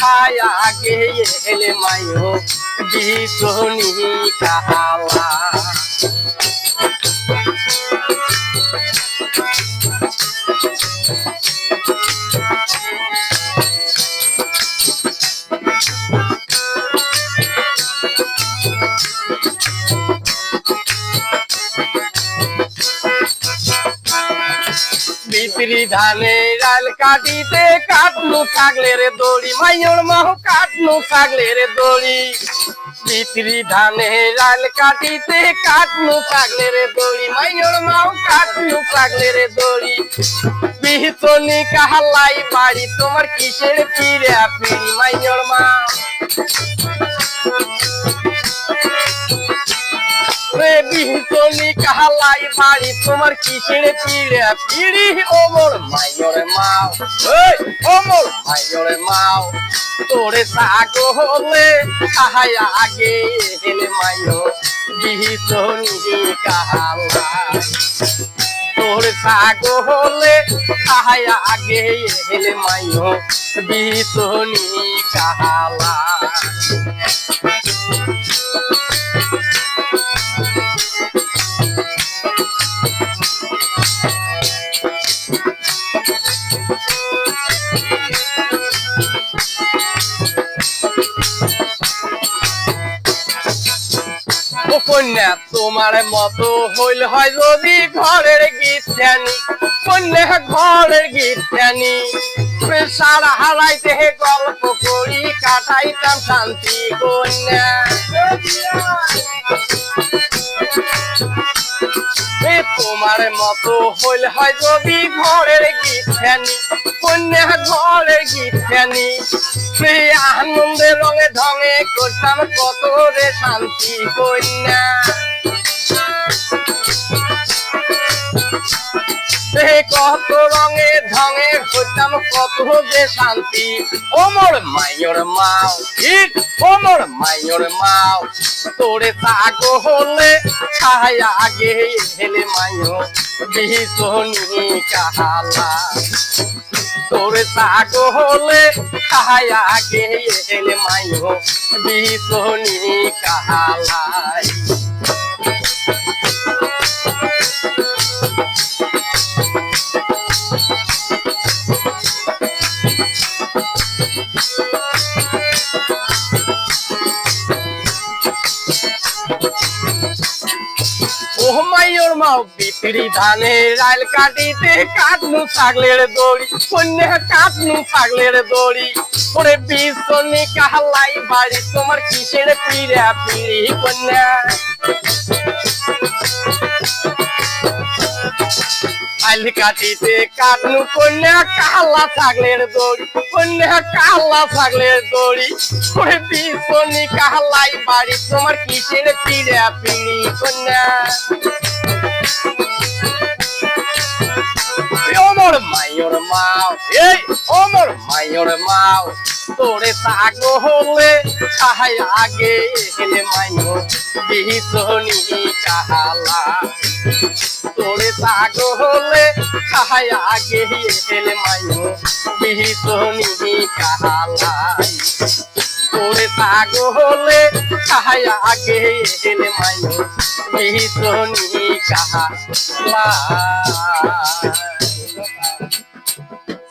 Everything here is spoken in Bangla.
খায়া গেলে মায়ো বিপণী কাওয়া বিক্রি ধানে ডাল কাটিতে কাটনু থাকলে রে দড়ি, মাইয়র মাহ কাটনু থাকলে রে দড়ি। বিক্রি ধানে ডাল কাটিতে কাটনু থাকলে রে দড়ি, মাইয়র মাহ কাটনু থাকলে রে দড়ি। বিহতনি কাহালাই বাড়ি, তোমার কিসের পিড়ে পিড়ি, মাইয়র মা কাহালাই বাড়ি তোমার কিসের পিড়ে পিড়ি ও মোর মাইয়র মাও। এই, ও মোর মাইয়র মাও। তোরে সাগো হলে কাহাই আগে হেলে মাইয়ো? বিহতনি কাহালাই। তোর সাগো হলে কাহাই আগে হেলে মাইয়ো? বিহতনি কাহালাই। কন্যা তোমার মতো হইল হয় যদি ঘরের গীত জানি কন্যা ঘরের গীত জানি। সারা হারাইতে হে গল্প করি, কাটাইতাম শান্তি কন্যা। তোমার মতো হইল হয় যদি ঘরের গীত জানি কন্যা ঘরের গীত সেই আনন্দে রঙে ঢঙে করতাম কত রে শান্তি কন্যা। সে কত রঙে ঢঙে হইতাম, কত যে শান্তি। ওমর মাইয়র মাও, ঠিক ওমর মাইয়র মাও। তোরে তাগো হলে ছায়া আগে হেলে মাইয়ো বিহিতনি কাহালা। তোরে তাগো হলে ছায়া আগে হেলে মাইয়ো বিহিতনি কাহালাই। ও মাইয়র মাও বিক্রি ধানের রাইল কাটিতে কাটনু ছাগলের দড়ি কন্যা কাটনু ছাগলের দড়ি। ওরে বিশ্বনি কাহালাই বাড়ি, তোমার কিসের পিড়া পিড়ি কন্যা? আইল কাটিতে কাটনু কন্যা কালা ছাগলের দড়ি, কন্যা কালা ছাগলের দড়ি। করে পিছনি কালাই বাড়ি, তোমার কিসের পিড়া পিড়ি কন্যা মাইয়র মাও এই ওমর মাইয়র মাও, তোরে সাগো হলে কাহাই আগে হেলে মাইয়ো বিহিতনি কাহালা। তোরে সাগো হলে কাহাই আগে হেলে মাইয়ো বিহিতনি কাহালাই তোরে সাগো হলে কাহাই আগে হেলে মাইয়ো বিহিতনি কাহালা।